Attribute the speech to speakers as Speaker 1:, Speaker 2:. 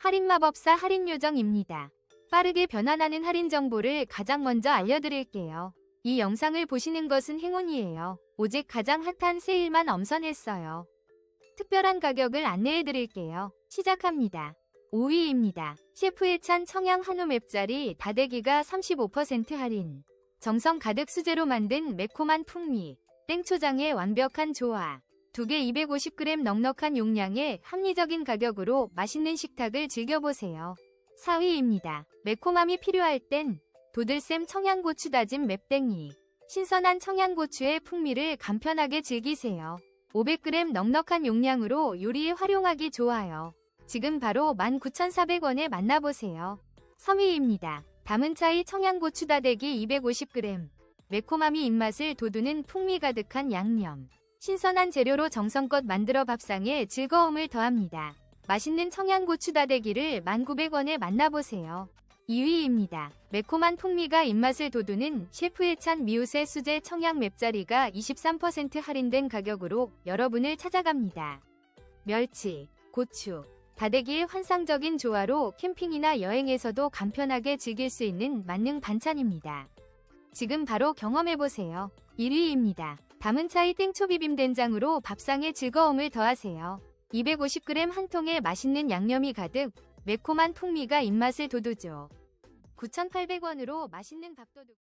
Speaker 1: 할인마법사 할인요정입니다. 빠르게 변환하는 할인 정보를 가장 먼저 알려드릴게요. 이 영상을 보시는 것은 행운이에요. 오직 가장 핫한 세일만 엄선했어요. 특별한 가격을 안내해드릴게요. 시작합니다. 5위입니다. 셰프의 찬 청양 한우 맵자리 다대기가 35% 할인. 정성 가득 수제로 만든 매콤한 풍미. 땡초장의 완벽한 조화. 두개 250g 넉넉한 용량에 합리적인 가격으로 맛있는 식탁을 즐겨보세요. 4위입니다. 매콤함이 필요할 땐 도들샘 청양고추 다진 맵땡이. 신선한 청양고추의 풍미를 간편하게 즐기세요. 500g 넉넉한 용량으로 요리에 활용하기 좋아요. 지금 바로 19,400원에 만나보세요. 3위입니다. 담은 차이 청양고추 다대기 250g. 매콤함이 입맛을 돋우는 풍미 가득한 양념. 신선한 재료로 정성껏 만들어 밥상에 즐거움을 더합니다. 맛있는 청양고추 다대기를 1,900원에 만나보세요. 2위입니다. 매콤한 풍미가 입맛을 돋우는 셰프의 찬 미우새 수제 청양 맵자리가 23% 할인된 가격으로 여러분을 찾아갑니다. 멸치, 고추, 다대기의 환상적인 조화로 캠핑이나 여행에서도 간편하게 즐길 수 있는 만능 반찬입니다. 지금 바로 경험해보세요. 1위입니다. 담은 차이 땡초 비빔 된장으로 밥상의 즐거움을 더하세요. 250g 한 통에 맛있는 양념이 가득 매콤한 풍미가 입맛을 돋우죠. 9,800원으로 맛있는 밥도둑